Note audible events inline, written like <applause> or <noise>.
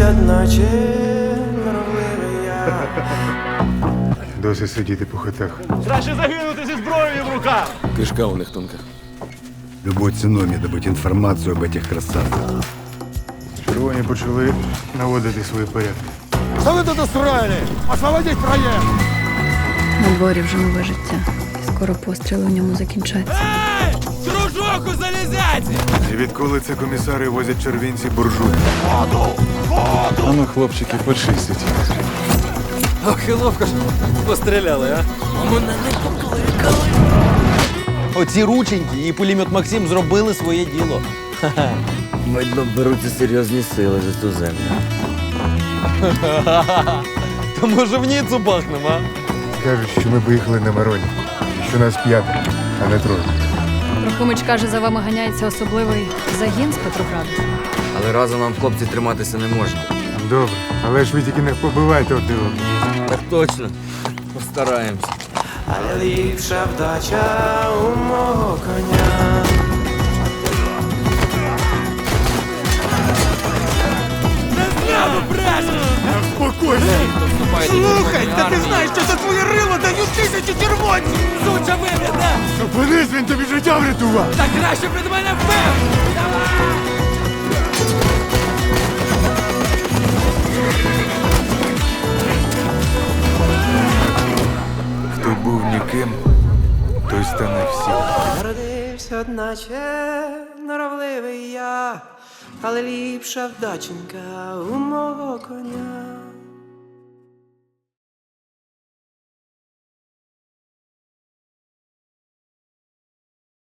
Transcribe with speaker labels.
Speaker 1: Народився, наче норовливий я. <laughs>
Speaker 2: Досить сидіти по хатах.
Speaker 3: Краще загинути зі зброєю в руках.
Speaker 4: Кишка у них тонка.
Speaker 5: Любой ценой мне добыть информацию об этих красавцах.
Speaker 2: Червоні почали наводити свої порядки. Що ви тут устроїли? Освободіть проєкт!
Speaker 6: На дворі вже нове життя. І скоро постріли в ньому закінчаться.
Speaker 3: Дружок у залізяці!
Speaker 2: І відколи це комісари возять червінці буржуї?
Speaker 4: А ну, хлопчики, почистіть. Ох, і ловко ж постріляли, а?
Speaker 7: Оці рученьки і пулемет Максим зробили своє діло.
Speaker 8: Видно, беруться серйозні сили за ту землю. <laughs>
Speaker 7: То може в Ніцу бахнемо, а?
Speaker 2: Кажуть, що ми поїхали на Мароні. Що нас п'ятеро, а не троє.
Speaker 6: Трохимич каже, за вами ганяється особливий загін з Петрограду.
Speaker 8: Але разом нам, хлопці, триматися не можна.
Speaker 2: Добре, але ж ви тільки не побивайте одне одного.
Speaker 8: Так точно. Постараємось.
Speaker 1: Але ліпша вдача у мого коня.
Speaker 3: Слухай, та ти знаєш, що за твоє рило дають тисячі червонців!
Speaker 2: Зупинись, він тобі життя врятував!
Speaker 3: Та краще б мене вбив!
Speaker 2: Хто був ніким, той стане всім.
Speaker 1: Народився, наче норовливий я, але ліпша вдаченька у мого коня.